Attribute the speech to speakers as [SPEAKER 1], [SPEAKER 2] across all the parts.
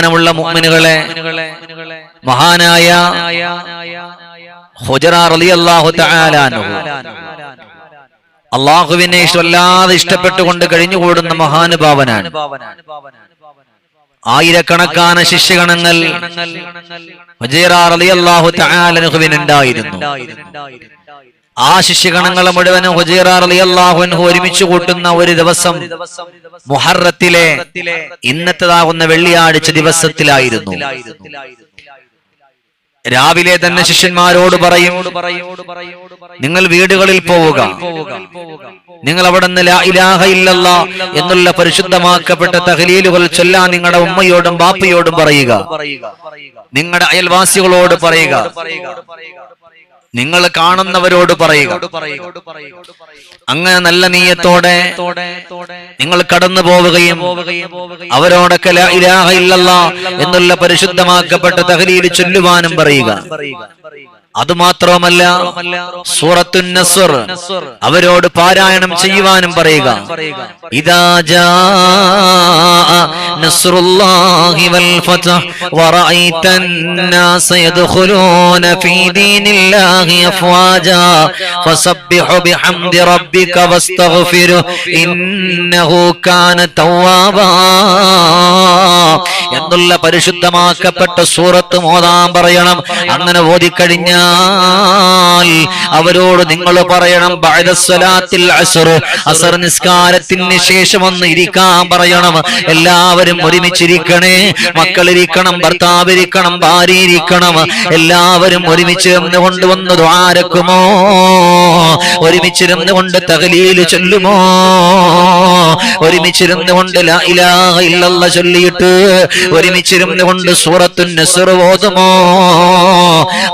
[SPEAKER 1] ബഹുമാനമുള്ള മുഅ്മിനുകളെ മഹാനായ റളിയല്ലാഹു തആല അള്ളാഹുവിനെ വല്ലാതെ ഇഷ്ടപ്പെട്ടുകൊണ്ട് കഴിഞ്ഞുകൂടുന്ന മഹാനുഭാവനാണ് ആയിരക്കണക്കാന ശിഷ്യഗണങ്ങൾ ഹുജൈറ റളിയല്ലാഹു ആ ശിഷ്യഗണങ്ങളെ മുഴുവനും ഒരുമിച്ച് കൂട്ടുന്ന ഒരു ദിവസം മുഹറത്തിലെ ഇന്നത്തേതാകുന്ന വെള്ളിയാഴ്ച ദിവസത്തിലായിരുന്നു. രാവിലെ തന്നെ ശിഷ്യന്മാരോട് പറയും നിങ്ങൾ വീടുകളിൽ പോവുക. നിങ്ങൾ അവിടെ നിന്ന് ഇലാഹ ഇല്ലല്ല എന്നുള്ള പരിശുദ്ധമാക്കപ്പെട്ട തഹലീലുകൾ ചൊല്ലാൻ നിങ്ങളുടെ ഉമ്മയോടും ബാപ്പയോടും പറയുക. നിങ്ങളുടെ അയൽവാസികളോട് പറയുക. നിങ്ങൾ കാണുന്നവരോട് പറയുക. അങ്ങനെ നല്ല നീയത്തോടെ നിങ്ങൾ കടന്നു പോവുകയും അവരോടൊക്കെ ഇലാഹ ഇല്ലല്ലാ എന്നുള്ള പരിശുദ്ധമാക്കപ്പെട്ട തഹലീൽ ചൊല്ലുവാനും പറയുക. അതുമാത്രമല്ല സൂറത്തു നസ്ർ അവരോട് പാരായണം ചെയ്യുവാനും പറയുക ഇദാ ജാഅ നസ്റുല്ലാഹി വൽ ഫതഹ് വറഅയ്ത الناس يدخلون في دين الله أفواجا فسبح بحمد ربك واستغفره إنه كان توابا എന്നുള്ള പരിശുദ്ധമാക്കപ്പെട്ട സൂറത്ത് മോതാൻ പറയണം അങ്ങനെ ഓതിക്കഴിഞ്ഞാൽ അവരോട് നിങ്ങൾ പറയണം ബഅദസ്സലാത്തിൽ അസ്ർ അസർ നിസ്കാരത്തിന് ശേഷം ഒന്ന് ഇരിക്കാൻ പറയണം. എല്ലാവരും ഒരുമിച്ചിരിക്കണേ. മക്കളിരിക്കണം ഭർത്താവ് ഇരിക്കണം ഭാര്യ ഇരിക്കണം എല്ലാവരും ഒരുമിച്ച് കൊണ്ടുവന്ന് ദ്വാരക്കുമോ ഒരുമിച്ചിരുന്ന് കൊണ്ട് തകലീൽ ചൊല്ലുമോ? ഒരുമിച്ചിരുന്ന് കൊണ്ട് ഇല്ലല്ല ചൊല്ലിയിട്ട് ഒരുമിച്ചിരുന്ന് കൊണ്ട് സൂറത്തുൻ നസ്ർ ഓതുമോ?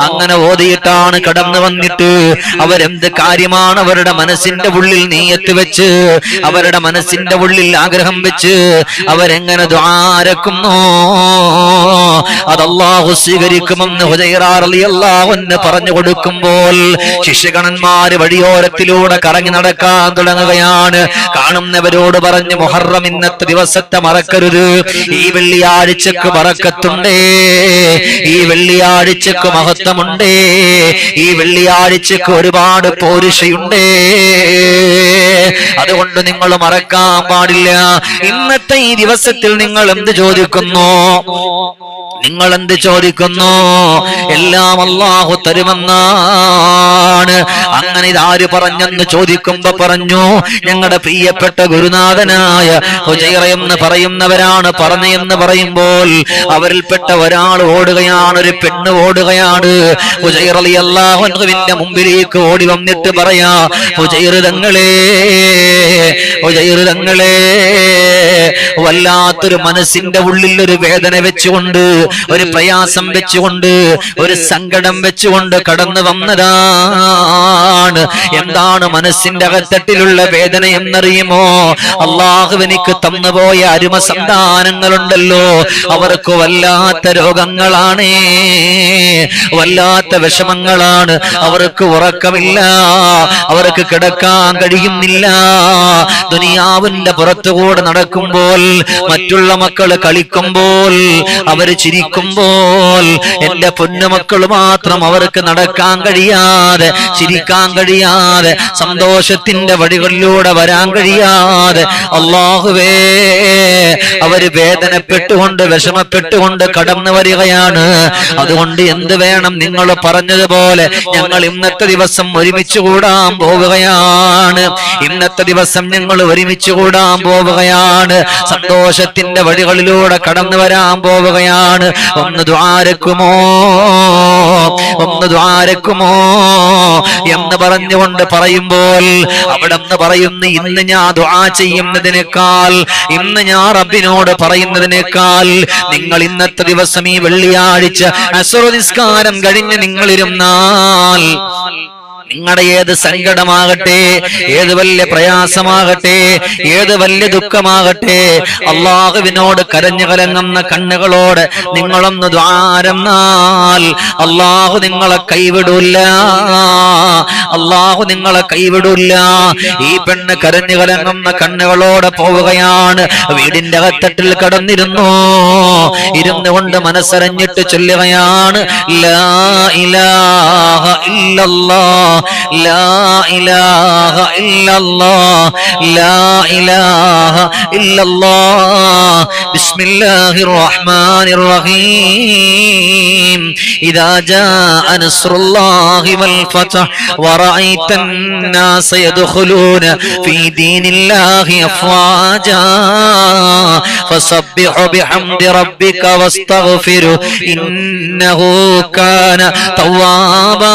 [SPEAKER 1] അങ്ങനെ ഓതിയിട്ടാണ് കടന്നു വന്നിട്ട്. അവരെന്ത് കാര്യമാണ് അവരുടെ മനസ്സിന്റെ ഉള്ളിൽ നീയത്ത് വെച്ച്? അവരുടെ മനസ്സിന്റെ ഉള്ളിൽ ആഗ്രഹം വെച്ച് അവരെങ്ങനെ ദ്വാരക്കുന്നു അതല്ലാഹു സ്വീകരിക്കുമെന്ന് ഹുജൈറാറിയല്ലാവെന്ന് പറഞ്ഞു കൊടുക്കുമ്പോൾ ശിഷ്യഗണന്മാര് വഴിയോരത്തിലൂടെ കറങ്ങി നടക്കാൻ തുടങ്ങുകയാണ്. കാണുന്നവരോട് പറഞ്ഞു മുഹറം ഇന്നത്തെ ദിവസത്തെ മറക്കരുത്. ഈ വെള്ളിയാഴ്ചക്ക് മറക്കത്തുണ്ടേ. ഈ വെള്ളിയാഴ്ചക്ക് മഹത്വമുണ്ടേ. ഈ വെള്ളിയാഴ്ചക്ക് ഒരുപാട് പോരുഷയുണ്ട് അതുകൊണ്ട് നിങ്ങൾ മറക്കാൻ പാടില്ല. ഇന്നത്തെ ഈ ദിവസത്തിൽ നിങ്ങൾ എന്ത് ചോദിക്കുന്നു? നിങ്ങൾ എന്ത് ചോദിക്കുന്നു? എല്ലാം അള്ളാഹു തരുമെന്നാണ്. അങ്ങനെ ഇതാര് പറഞ്ഞെന്ന് ചോദിക്കുമ്പോ പറഞ്ഞു ഞങ്ങളുടെ പ്രിയപ്പെട്ട ഗുരുനാഥനായ എന്ന് പറയുന്നവരാണ് പറഞ്ഞെന്ന് പറയുമ്പോൾ അവരിൽപ്പെട്ട ഒരാൾ ഓടുകയാണ് ഒരു പെണ്ണ് ഓടുകയാണ്. ഹുജൈർ അള്ളാഹുവിന്റെ മുമ്പിലേക്ക് ഓടി വന്നിട്ട് പറയാ ഹുജൈർ തങ്ങളെ ഹുജൈർ വല്ലാത്തൊരു മനസ്സിന്റെ ഉള്ളിൽ ഒരു വേദന വെച്ചുകൊണ്ട് ഒരു പ്രയാസം വെച്ചുകൊണ്ട് ഒരു സങ്കടം വെച്ചുകൊണ്ട് കടന്നു വന്നതാണ് എന്താണ് മനസ്സിന്റെ അകത്തട്ടിലുള്ള വേദന എന്നറിയുമോ? അള്ളാഹു എനിക്ക് തന്നുപോയ അരുമ സന്താനങ്ങളുണ്ടല്ലോ. അവർക്ക് വല്ലാത്ത രോഗങ്ങളാണ്. വല്ലാത്ത വിഷമങ്ങളാണ്. അവർക്ക് ഉറക്കമില്ല. അവർക്ക് കിടക്കാൻ കഴിയുന്നില്ല. ദുനിയാവിന്റെ പുറത്തുകൂടെ നടക്കുമ്പോൾ മറ്റുള്ള മക്കൾ കളിക്കുമ്പോൾ അവർ ചിരിക്കുമ്പോൾ എന്റെ പൊന്നുമക്കൾ മാത്രം അവർക്ക് നടക്കാൻ കഴിയാതെ ചിരിക്കാൻ കഴിയാതെ സന്തോഷത്തിന്റെ വഴികളിലൂടെ വരാൻ കഴിയാതെ അള്ളാഹുവേ അവർ വേദനപ്പെട്ടുകൊണ്ട് വിഷമപ്പെട്ടുകൊണ്ട് കടന്നു വരികയാണ്. അതുകൊണ്ട് എന്ത് വേണം നിങ്ങൾ പറഞ്ഞതുപോലെ ഞങ്ങൾ ഇന്നത്തെ ദിവസം ഒരുമിച്ച് കൂടാൻ പോവുകയാണ്. ഇന്നത്തെ ദിവസം ഞങ്ങൾ ഒരുമിച്ച് കൂടാൻ പോവുകയാണ്. സന്തോഷത്തിന്റെ വഴികളിലൂടെ കടന്നു വരാൻ പോവുകയാണ്. ഒന്ന് ദ്വാരക്കുമോ? ഒന്ന് ദ്വാരക്കുമോ? എന്ന് പറഞ്ഞുകൊണ്ട് പറയുമ്പോൾ അവിടെ നിന്ന് പറയുന്നു ഇന്ന് ഞാൻ ദ്വാ ചെയ്യുന്നതിനേക്കാൾ ഇന്ന് ഞാൻ റബ്ബിനോട് പറയുന്നതിനേക്കാൾ നിങ്ങൾ ഇന്നത്തെ ദിവസം ഈ വെള്ളിയാഴ്ച അസുറ നിസ്കാരം കഴിഞ്ഞ് നിങ്ങളിരുന്നാൽ നിങ്ങളുടെ ഏത് സങ്കടമാകട്ടെ ഏത് വലിയ പ്രയാസമാകട്ടെ ഏത് വലിയ ദുഃഖമാകട്ടെ അള്ളാഹുവിനോട് കരഞ്ഞു കലങ്ങുന്ന കണ്ണുകളോട് നിങ്ങളൊന്ന് ദ്വാരന്നാൽ അള്ളാഹു നിങ്ങളെ കൈവിടൂല്ല. അള്ളാഹു നിങ്ങളെ കൈവിടൂല്ല. ഈ പെണ്ണ് കരഞ്ഞു കലങ്ങുന്ന കണ്ണുകളോടെ പോവുകയാണ്. വീടിന്റെ അകത്തട്ടിൽ കടന്നിരുന്നു. ഇരുന്നു കൊണ്ട് മനസ്സറിഞ്ഞിട്ട് ചൊല്ലുകയാണ് ലാ ഇലാഹ لا إله إلا الله. لا إله إلا الله. بسم الله الرحمن الرحيم. إذا جاء نصر الله والفتح ورأيت الناس يدخلون في دين الله أفواجا. فسبح بحمد ربك واستغفره إنه كان توابا.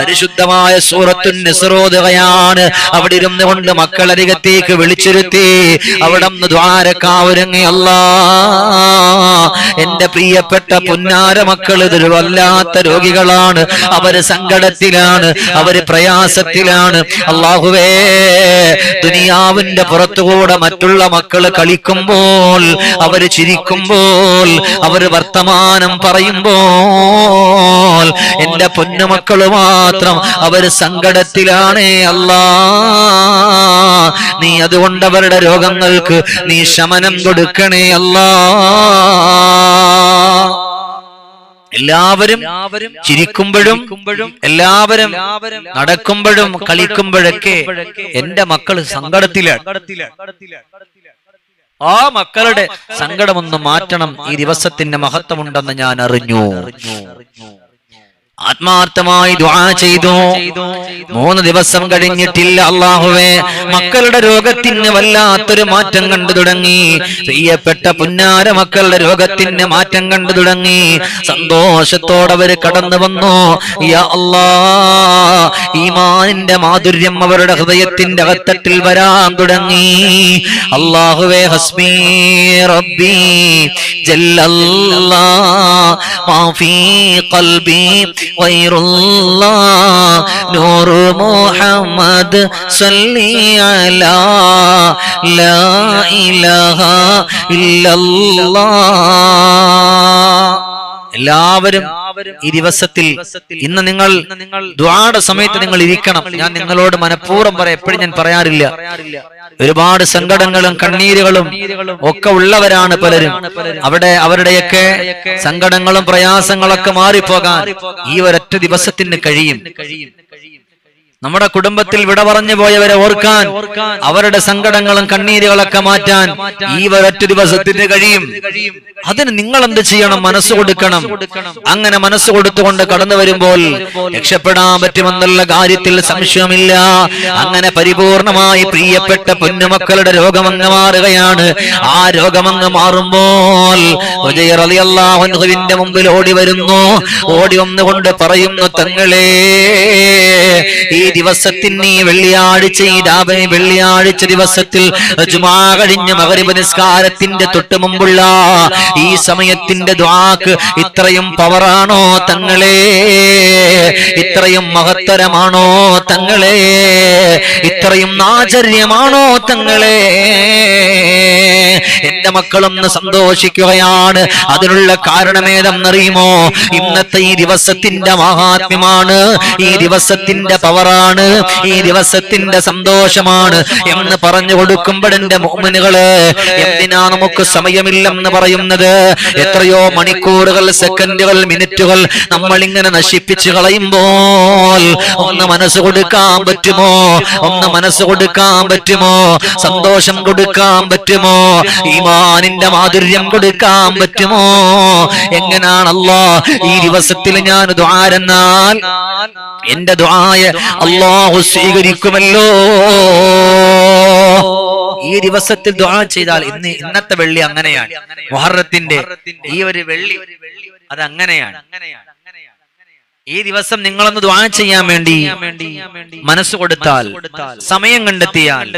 [SPEAKER 1] പരിശുദ്ധമായ സൂറത്തു നിസറോദകയാണ് അവിടെ ഇരുന്നു കൊണ്ട് മക്കളരികത്തേക്ക് വിളിച്ചിരുത്തി. അവിടെ ദ്വാരക്കാവുരങ്ങി അല്ലാ. എന്റെ പ്രിയപ്പെട്ട പുന്നാര മക്കൾ ഇതൊരു വല്ലാത്ത രോഗികളാണ്. അവർ സങ്കടത്തിലാണ്. അവർ പ്രയാസത്തിലാണ്. അള്ളാഹുവേ ദുനിയാവിന്റെ പുറത്തുകൂടെ മറ്റുള്ള മക്കൾ കളിക്കുമ്പോൾ അവർ ചിരിക്കുമ്പോൾ അവർ വർത്തമാനം പറയുമ്പോൾ എന്റെ പൊന്നുമക്കൾ മാത്രം അവർ സങ്കടത്തിലാണ് അല്ലാ. നീ അതുകൊണ്ട് അവരുടെ രോഗങ്ങൾക്ക് നീ ശമനം കൊടുക്കണേ അല്ലാ. എല്ലാവരും ചിരിക്കുമ്പോഴും എല്ലാവരും നടക്കുമ്പോഴും കളിക്കുമ്പോഴൊക്കെ എന്റെ മക്കൾ സങ്കടത്തിലാണ് ആ മക്കളുടെ സങ്കടമൊന്ന് മാറ്റണം. ഈ ദിവസത്തിന്റെ മഹത്വമുണ്ടെന്ന് ഞാൻ അറിഞ്ഞു. ആത്മാർത്ഥമായി ചെയ്തു. മൂന്ന് ദിവസം കഴിഞ്ഞിട്ടില്ല അള്ളാഹുവേ മക്കളുടെ രോഗത്തിന് വല്ലാത്തൊരു മാറ്റം കണ്ടു തുടങ്ങി. പ്രിയപ്പെട്ട പുന്നാര മക്കളുടെ രോഗത്തിന് മാറ്റം കണ്ടു തുടങ്ങി. സന്തോഷത്തോടെ അവർ കടന്നു വന്നു. യാ ഈമാനിന്റെ മാധുര്യം അവരുടെ ഹൃദയത്തിന്റെ അകത്തട്ടിൽ വരാൻ തുടങ്ങി അള്ളാഹുവേ ഹസ്മി റബ്ബി ജല്ലല്ലാ മാ ഫീ ഖൽബി غير الله نور محمد صلي على لا إله إلا الله എല്ലാവരും ഈ ദിവസത്തിൽ ഇന്ന് നിങ്ങൾ ദ്വാട സമയത്ത് നിങ്ങൾ ഇരിക്കണം. ഞാൻ നിങ്ങളോട് മനഃപൂർവം പറയാം. എപ്പോഴും ഞാൻ പറയാറില്ല. ഒരുപാട് സങ്കടങ്ങളും കണ്ണീരുകളും ഒക്കെ ഉള്ളവരാണ് പലരും. അവിടെ അവരുടെയൊക്കെ സങ്കടങ്ങളും പ്രയാസങ്ങളൊക്കെ മാറിപ്പോകാൻ ഈ ഒരൊറ്റ ദിവസത്തിന് കഴിയും. നമ്മുടെ കുടുംബത്തിൽ വിട പറഞ്ഞു പോയവരെ ഓർക്കാൻ അവരുടെ സങ്കടങ്ങളും കണ്ണീരുകളൊക്കെ മാറ്റാൻ ഈ ഒരൊറ്റ ദിവസത്തിന് കഴിയും. അതിന് നിങ്ങൾ എന്ത് ചെയ്യണം? മനസ്സ് കൊടുക്കണം. അങ്ങനെ മനസ്സ് കൊടുത്തുകൊണ്ട് കടന്നു വരുമ്പോൾ രക്ഷപ്പെടാൻ പറ്റുമെന്നുള്ള കാര്യത്തിൽ സംശയമില്ല. അങ്ങനെ പരിപൂർണമായി പ്രിയപ്പെട്ട പൊന്നുമക്കളുടെ രോഗമങ്ങ് മാറുകയാണ്. ആ രോഗമങ്ങ് മാറുമ്പോൾ റളിയല്ലാഹുവിന്റെ മുമ്പിൽ ഓടി വരുന്നു. ഓടി വന്നുകൊണ്ട് പറയുന്നു തങ്ങളെ ഈ ദിവസത്തിന് നീ വെള്ളിയാഴ്ച രാവിലെ വെള്ളിയാഴ്ച ദിവസത്തിൽ ജുമാ കഴിഞ്ഞ മകരിബ് നിസ്കാരത്തിന്റെ തൊട്ട് മുമ്പുള്ള ഈ സമയത്തിന്റെ ദ്വാക്ക് ഇത്രയും പവറാണോ തങ്ങളെ? ഇത്രയും മഹത്തരമാണോ തങ്ങളെ? ഇത്രയും നാചര്യമാണോ തങ്ങളെ? എന്റെ മക്കളൊന്ന് സന്തോഷിക്കുകയാണ്. അതിനുള്ള കാരണമേതെന്നറിയുമോ? ഇന്നത്തെ ഈ ദിവസത്തിന്റെ മഹാത്മ്യമാണ്. ഈ ദിവസത്തിന്റെ പവറാണ്. ഈ ദിവസത്തിന്റെ സന്തോഷമാണ് എന്ന് പറഞ്ഞു കൊടുക്കുമ്പോഴെന്റെ മോമിനുകൾ എന്തിനാ നമുക്ക് സമയമില്ലെന്ന് പറയുന്നത്? എത്രയോ മണിക്കൂറുകൾ സെക്കൻഡുകൾ മിനിറ്റുകൾ നമ്മൾ ഇങ്ങനെ നശിപ്പിച്ചു കളയുമ്പോൾ ഒന്ന് മനസ്സ് കൊടുക്കാൻ പറ്റുമോ? ഒന്ന് മനസ്സ് കൊടുക്കാൻ പറ്റുമോ? സന്തോഷം കൊടുക്കാൻ പറ്റുമോ? ഈമാനിന്റെ മാധുര്യം കൊടുക്കാൻ പറ്റുമോ? എങ്ങനാണല്ലോ ഈ ദിവസത്തിൽ ഞാൻ ദ്വാരെന്നാൽ എന്റെ ദ്വായ അള്ളാഹു സ്വീകരിക്കുമല്ലോ. ഈ ദിവസത്തിൽ ദ്വാ ചെയ്താൽ ഇന്ന് ഇന്നത്തെ വെള്ളി അങ്ങനെയാണ്. മുഹറത്തിന്റെ ഈ ഒരു വെള്ളി അത് അങ്ങനെയാണ്. ഈ ദിവസം നിങ്ങളൊന്ന് ദ്വാ ചെയ്യാൻ വേണ്ടി മനസ്സ് കൊടുത്താൽ സമയം കണ്ടെത്തിയാൽ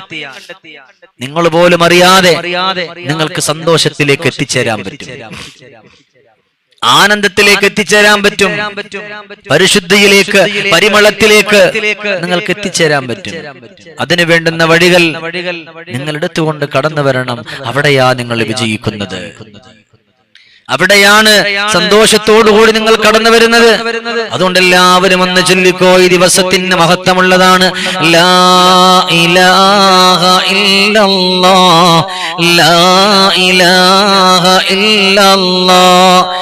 [SPEAKER 1] നിങ്ങൾ പോലും അറിയാതെ നിങ്ങൾക്ക് സന്തോഷത്തിലേക്ക് എത്തിച്ചേരാൻ പറ്റും. ആനന്ദത്തിലേക്ക് എത്തിച്ചേരാൻ പറ്റും. പരിശുദ്ധിയിലേക്ക് പരിമളത്തിലേക്ക് നിങ്ങൾക്ക് എത്തിച്ചേരാൻ പറ്റും. അതിനു വേണ്ടുന്ന വഴികൾ നിങ്ങൾ എടുത്തുകൊണ്ട് കടന്നു വരണം. അവിടെയാ നിങ്ങൾ വിജയിക്കുന്നത്. അവിടെയാണ് സന്തോഷത്തോടുകൂടി നിങ്ങൾ കടന്നു വരുന്നത്. അതുകൊണ്ട് എല്ലാവരും ഒന്ന് ചൊല്ലിക്കോ ഈ ദിവസത്തിന് മഹത്വമുള്ളതാണ്. ലാ ഇലാഹ ഇല്ലല്ലാ.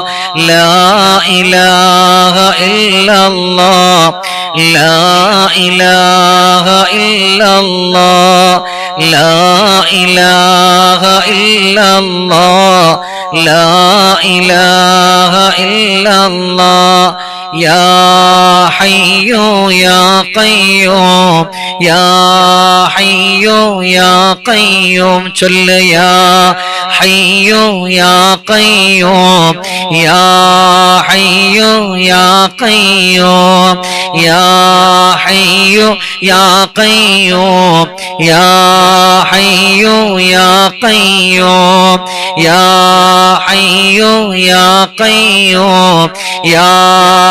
[SPEAKER 1] ഇലാഹ ഇലാഹ ഇലാഹ ഇലാഹ ഇലാഹ ഇലാഹ يا حي يا قيوم يا حي يا قيوم صل يا حي يا قيوم يا حي يا قيوم يا حي يا قيوم يا حي يا قيوم يا حي يا قيوم يا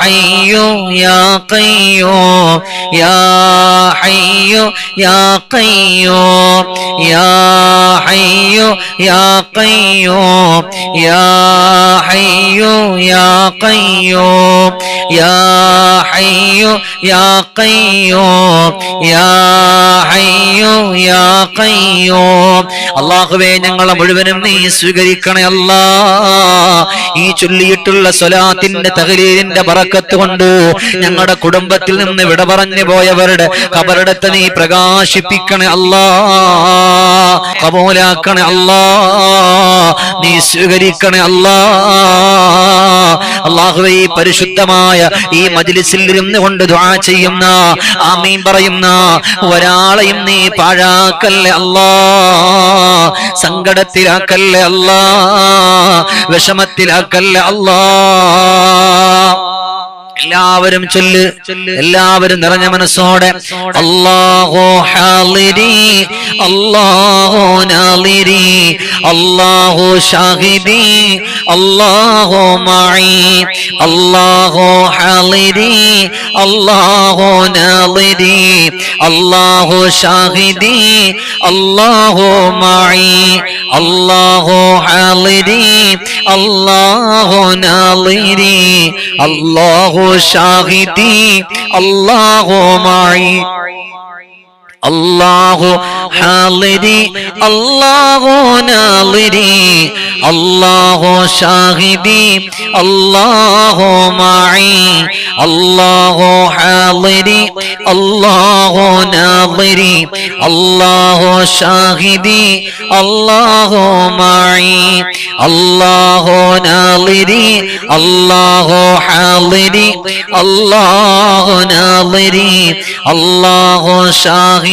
[SPEAKER 1] حي يا قيوم يا حي يا قيوم يا حي يا قيوم يا حي يا قيوم يا حي يا قيوم يا حي يا قيوم അള്ളാഹുവേ ഞങ്ങളെ മുഴുവനും നീ സ്വീകരിക്കണേ അല്ലാ ഈ ചൊല്ലിയിട്ടുള്ള സ്വലാത്തിന്റെ തകലീലിന്റെ ബറക്കത്ത് കൊണ്ട് ഞങ്ങളുടെ കുടുംബത്തിൽ നിന്ന് വിട പറഞ്ഞു പോയവരുടെ കബറിടത്തെ നീ പ്രകാശിപ്പിക്കണേ അല്ലാ. കബോലാക്കണേ അല്ലാ. നീ സ്വീകരിക്കണേ അല്ലാ. അള്ളാഹു ഈ പരിശുദ്ധമായ ഈ മജിലിസിൽ ഇരുന്ന് കൊണ്ട് ചെയ്യുന്ന ആമീൻ പറയുന്ന ഒരാളെയും നീ പാഴാക്കല്ലേ അല്ലാ. സങ്കടത്തിലാക്കല്ലേ അല്ലാ. വിഷമത്തിലാക്കല്ലേ അല്ലാ. എല്ലാവരും ചൊല്ല്. എല്ലാവരും നിറഞ്ഞ മനസ്സോടെ. അല്ലാഹു ഹാലിരി അല്ലാഹു നാലിരി അല്ലാഹു ഷാഹിദി അല്ലാഹോ മഈ അല്ലാഹു ഹാലിരി അല്ലാഹു നാലിരി അല്ലാഹു ഷാഹിദി അല്ലാഹോ മഈ. അള്ളാഹു അളിരി അള്ളാഹു നാളിരി അള്ളാഹു ഷാഹിദി അള്ളാഹു മായി الله حاضري الله ناظري الله شاهدي الله معي الله حاضري الله ناظري الله شاهدي الله معي الله ناظري الله حاضري الله ناظري الله شاهدي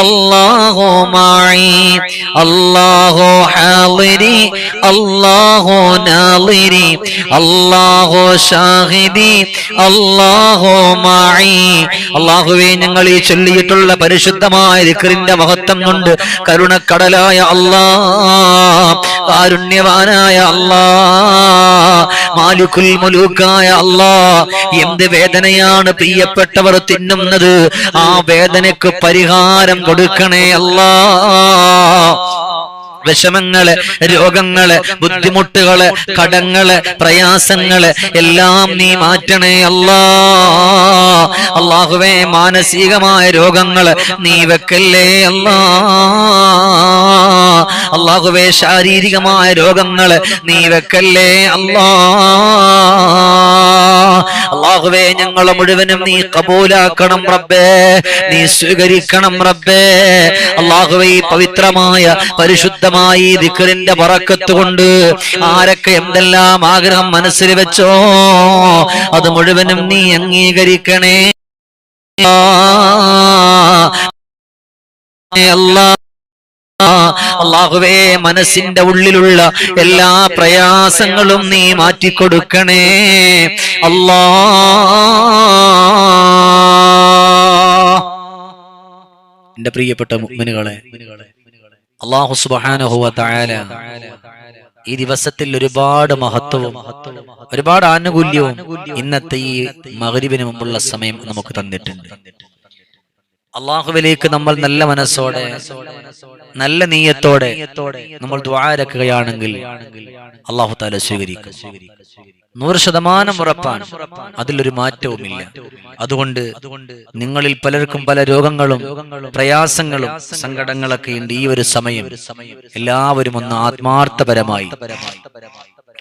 [SPEAKER 1] അല്ലാഹു معي അല്ലാഹു ഹാളിരി അല്ലാഹു നാളിരി അല്ലാഹു ഷാഹിദി അല്ലാഹു معي അല്ലാഹുവേ ഞങ്ങൾ ഈ ചൊല്ലിയിട്ടുള്ള പരിശുദ്ധമായ ദിക്റിന്റെ മഹത്വം കൊണ്ട് കരുണക്കടലായ അള്ളാ കാരുണ്യവാനായ അള്ളാ മാലിക്കുൽ മുലൂക്കായ അല്ലാ എന്ത് വേദനയാണ് പ്രിയപ്പെട്ടവർ തിന്നുന്നത്? ആ വേദനയ്ക്ക് പരിഹാരം കൊടുക്കണേ അല്ലാ വിഷമങ്ങൾ രോഗങ്ങൾ ബുദ്ധിമുട്ടുകൾ കടങ്ങൾ പ്രയാസങ്ങൾ എല്ലാം നീ മാറ്റണേ അല്ലാ അള്ളാഹുവേ മാനസികമായ രോഗങ്ങൾ നീ വെക്കല്ലേ അല്ലാ അള്ളാഹുവേ ശാരീരികമായ രോഗങ്ങൾ നീ വെക്കല്ലേ? അല്ലാ. അള്ളാഹുവേ ഞങ്ങളെ മുഴുവനും നീ കബൂലാക്കണം റബ്ബേ. നീ സ്വീകരിക്കണം റബ്ബേ. അള്ളാഹുവേ ഈ പവിത്രമായ പരിശുദ്ധമായ ഈ ദിക്കറിന്റെ പറക്കത്ത് കൊണ്ട് ആരൊക്കെ എന്തെല്ലാം ആഗ്രഹം മനസ്സിൽ വെച്ചോ അത് മുഴുവനും നീ അംഗീകരിക്കണേ. അല്ലാ. അള്ളാഹുവേ മനസ്സിന്റെ ഉള്ളിലുള്ള എല്ലാ പ്രയാസങ്ങളും നീ മാറ്റിക്കൊടുക്കണേ. അല്ലാ. എന്റെ പ്രിയപ്പെട്ട മുഗ്മിനുകളെ അള്ളാഹു സുബ്ഹാനഹു വ തആല ഈ ദിവസത്തിൽ ഒരുപാട് മഹത്വവും ഒരുപാട് ആനുകൂല്യവും ഇന്നത്തെ ഈ മഗ്രിബിന് മുമ്പുള്ള സമയം നമുക്ക് തന്നിട്ടുണ്ട്. അള്ളാഹുവിലേക്ക് നമ്മൾ നല്ല മനസ്സോടെ നല്ല നീയത്തോടെ നമ്മൾ ദ്വാരക്കുകയാണെങ്കിൽ അള്ളാഹു താല സ്വീകരിക്കും. നൂറ് ശതമാനം ഉറപ്പാണ്. അതിലൊരു മാറ്റവുമില്ല. അതുകൊണ്ട് നിങ്ങളിൽ പലർക്കും പല രോഗങ്ങളും പ്രയാസങ്ങളും സങ്കടങ്ങളൊക്കെ ഉണ്ട് ഈ ഒരു സമയം. എല്ലാവരും ഒന്ന് ആത്മാർത്ഥപരമായി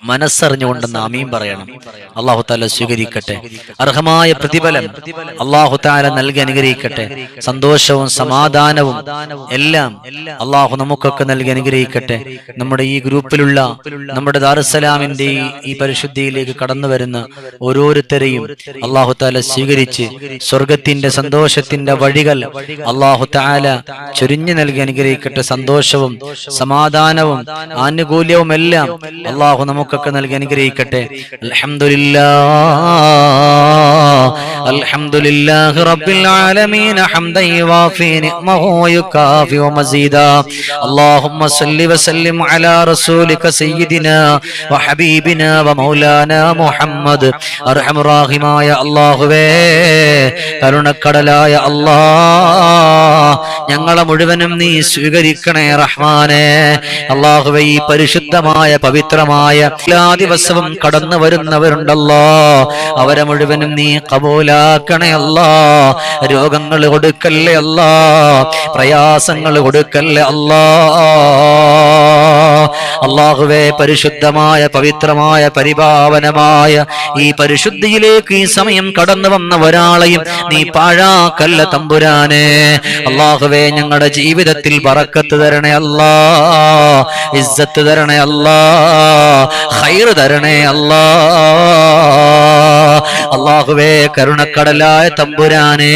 [SPEAKER 1] മനസ്സറിഞ്ഞുകൊണ്ടെന്ന് നാമീം പറയണം. അള്ളാഹു താല സ്വീകരിക്കട്ടെ. അർഹമായ പ്രതിഫലം അള്ളാഹു താല നൽകി അനുഗ്രഹിക്കട്ടെ. സന്തോഷവും സമാധാനവും എല്ലാം അള്ളാഹു നമുക്കൊക്കെ നൽകി അനുഗ്രഹിക്കട്ടെ. നമ്മുടെ ഈ ഗ്രൂപ്പിലുള്ള നമ്മുടെ ദാറുസലാമിന്റെ ഈ- പരിശുദ്ധിയിലേക്ക് കടന്നു വരുന്ന ഓരോരുത്തരെയും അള്ളാഹു താല സ്വീകരിച്ച് സ്വർഗത്തിന്റെ സന്തോഷത്തിന്റെ വഴികൾ അള്ളാഹു താല ചൊരിഞ്ഞു നൽകി അനുഗ്രഹിക്കട്ടെ. സന്തോഷവും സമാധാനവും ആനുകൂല്യവും എല്ലാം അള്ളാഹു നമുക്കൊക്കെ നൽകി അനുഗ്രഹിക്കട്ടെ. അൽഹംദുലില്ലാ അൽഹംദുലില്ലാഹി റബ്ബിൽ ആലമീൻ ഹംദൻ യുവാഫി നിഅമഹു വയുകാഫി വമസീദ അല്ലാഹുമ്മ സല്ലി വസല്ലിം അലാ റസൂലിക സയ്യിദിനാ വഹബീബിനാ വമൗലാനാ മുഹമ്മദ്. അർഹമർ റഹീമായ അല്ലാഹുവേ കരുണക്കടലായ അല്ലാ ഞങ്ങളെ മുഴുവനും നീ സ്വീകരിക്കണേ റഹ്മാനേ. അല്ലാഹുവേ ഈ പരിശുദ്ധമായ പവിത്രമായ എല്ലാ ദിവസവും കടന്നു വരുന്നവരുണ്ടല്ലോ അവരെ മുഴുവനും നീ കബൂല അല്ലാ. രോഗങ്ങൾ കൊടുക്കല്ലേ അല്ല. പ്രയാസങ്ങൾ കൊടുക്കല്ലേ അല്ല. അള്ളാഹുവെ പരിശുദ്ധമായ പവിത്രമായ പരിപാവനമായ ഈ പരിശുദ്ധിയിലേക്ക് ഈ സമയം കടന്നു വന്ന ഒരാളെയും നീ പാഴാക്കല്ല തമ്പുരാനെ. അള്ളാഹുവെ ഞങ്ങളുടെ ജീവിതത്തിൽ പറക്കത്ത് തരണേ അല്ലാ. ഇസ്സത്ത് തരണേ അല്ലാ. ഹൈറ് തരണേ അല്ലാ. അള്ളാഹുവേ കരുണക്കടലായ തമ്പുരാനെ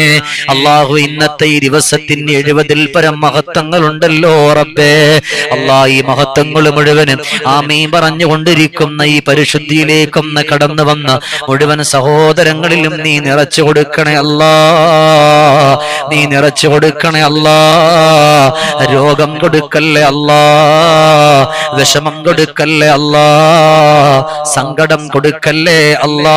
[SPEAKER 1] അള്ളാഹു ഇന്നത്തെ ഈ ദിവസത്തിന് എഴുപതിൽ പരം മഹത്വങ്ങളുണ്ടല്ലോ റബ്ബേ. അള്ളാ ഈ മഹത്വങ്ങൾ മുഴുവനും ആ മീൻ പറഞ്ഞുകൊണ്ടിരിക്കുന്ന ഈ പരിശുദ്ധിയിലേക്കൊന്ന് കടന്നു വന്ന മുഴുവൻ സഹോദരങ്ങളിലും നീ നിറച്ചു കൊടുക്കണേ അല്ലാ നീ നിറച്ചു കൊടുക്കണേ അല്ലാ രോഗം കൊടുക്കല്ലേ അല്ലാ വിഷമം കൊടുക്കല്ലേ അല്ലാ സങ്കടം കൊടുക്കല്ലേ അല്ലാ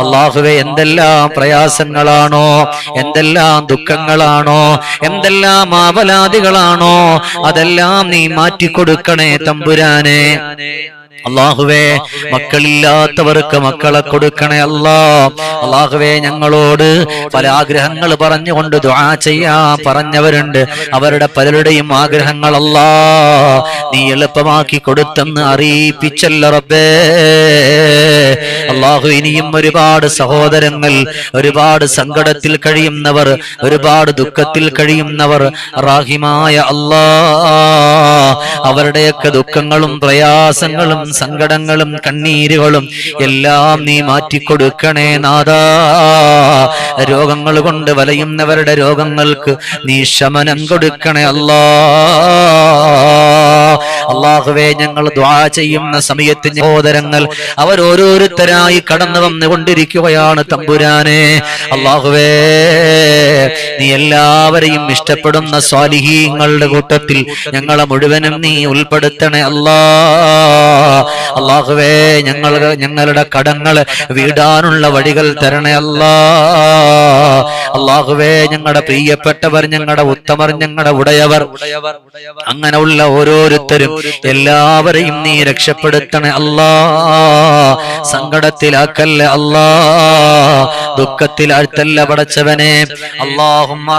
[SPEAKER 1] അള്ളാഹുവെ എന്തെല്ലാം പ്രയാസങ്ങളാണോ? എന്തെല്ലാം ദുഃഖങ്ങളാണോ? എന്തെല്ലാം ആവലാതികളാണോ? അതെല്ലാം നീ മാറ്റിക്കൊടുക്കണേ തമ്പുരാനെ. അള്ളാഹുവേ മക്കളില്ലാത്തവർക്ക് മക്കളെ കൊടുക്കണേ അല്ലാ. അള്ളാഹുവേ ഞങ്ങളോട് പല ആഗ്രഹങ്ങൾ പറഞ്ഞുകൊണ്ട് ദുആ ചെയ്യാ പറഞ്ഞവരുണ്ട്. അവരുടെ പലരുടെയും ആഗ്രഹങ്ങളല്ലാ നീ എളുപ്പമാക്കി കൊടുത്തെന്ന് അറിയിപ്പിച്ചല്ല റബ്ബേ. അള്ളാഹു ഇനിയും ഒരുപാട് സഹോദരങ്ങൾ ഒരുപാട് സങ്കടത്തിൽ കഴിയുന്നവർ ഒരുപാട് ദുഃഖത്തിൽ കഴിയുന്നവർ റാഹിമായ അല്ലാ. അവരുടെയൊക്കെ ദുഃഖങ്ങളും പ്രയാസങ്ങളും സങ്കടങ്ങളും കണ്ണീരുകളും എല്ലാം നീ മാറ്റിക്കൊടുക്കണേ നാദാ രോഗങ്ങൾ കൊണ്ട് വലയുന്നവരുടെ രോഗങ്ങൾക്ക് നീ ശമനം കൊടുക്കണേ അല്ലാ. അള്ളാഹുവേ ഞങ്ങൾ ദ്വാ ചെയ്യുന്ന സമയത്ത് സഹോദരങ്ങൾ അവർ ഓരോരുത്തരായി കടന്നു വന്നുകൊണ്ടിരിക്കുകയാണ് തമ്പുരാനെ. അള്ളാഹുവേ നീ എല്ലാവരെയും ഇഷ്ടപ്പെടുന്ന സ്വാലിഹീങ്ങളുടെ കൂട്ടത്തിൽ ഞങ്ങളെ മുഴുവനും നീ ഉൾപ്പെടുത്തണേ അല്ലാ. അള്ളാഹുവേ ഞങ്ങൾ ഞങ്ങളുടെ കടങ്ങൾ വീടാനുള്ള വഴികൾ തരണേ അല്ലാ. അള്ളാഹുവേ ഞങ്ങളുടെ പ്രിയപ്പെട്ടവർ ഞങ്ങളുടെ ഉത്തമർ ഞങ്ങളുടെ ഉടയവർ. അങ്ങനെയുള്ള ഓരോരുത്തരും എല്ലാവരെയും നീ രക്ഷപ്പെടുത്തണേ അല്ലാ. സങ്കടത്തിലാക്കല്ലേ അല്ലാ. ദുഃഖത്തിലാഴ്ത്തല്ല പടച്ചവനെ. അള്ളാഹുമ്മ